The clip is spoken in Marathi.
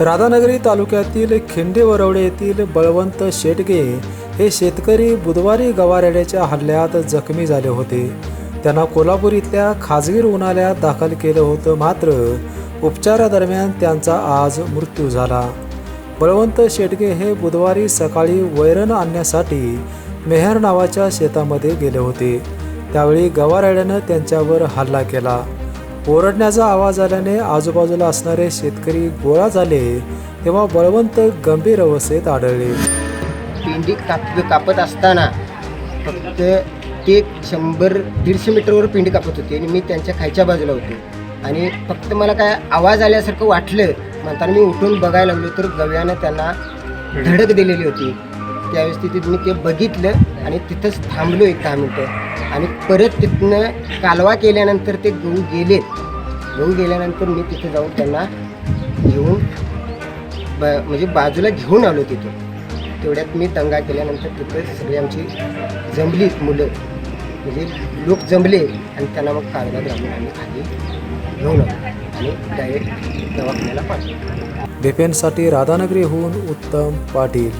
राधानगरी तालुक्यातील खिंडे वरवडे येथील बळवंत शेटगे हे शेतकरी बुधवारी गवारेड्याच्या हल्ल्यात जखमी झाले होते. त्यांना कोल्हापूर इथल्या खाजगी रुग्णालयात दाखल केलं होतं. मात्र उपचारादरम्यान त्यांचा आज मृत्यू झाला. बळवंत शेटगे हे बुधवारी सकाळी वैरण आणण्यासाठी मेहर नावाच्या शेतामध्ये गेले होते. त्यावेळी गवारेड्यानं त्यांच्यावर हल्ला केला. ओरडण्याचा आवाज आल्याने आजूबाजूला असणारे शेतकरी गोळा झाले तेव्हा बळवंत गंभीर अवस्थेत आढळले. पिंडी काप कापत असताना फक्त ते शंभर दीडशे मीटरवर पिंडी कापत होते आणि मी त्यांच्या खायच्या बाजूला होतो. आणि फक्त मला काय आवाज आल्यासारखं वाटलं म्हणताना मी उठून बघायला लागलो तर गव्यानं त्यांना धडक दिलेली होती. त्यावेळेस तिथे मी ते बघितलं आणि तिथंच थांबलो एक दहा मिनटं. आणि परत तिथनं कालवा केल्यानंतर ते गहू गेलेत. गहू गेल्यानंतर मी तिथे जाऊन त्यांना घेऊन ब म्हणजे बाजूला घेऊन आलो तिथं तेवढ्यात मी दंगा केल्यानंतर तिथं सगळी आमची जमलीत मुलं म्हणजे लोक जमले आणि त्यांना मग कागदात घालून आम्ही खाली घेऊन आलो आणि डायरेक्ट दवाखान्याला पाठवलं. बिपेनसाठी राधानगरीहून उत्तम पाटील.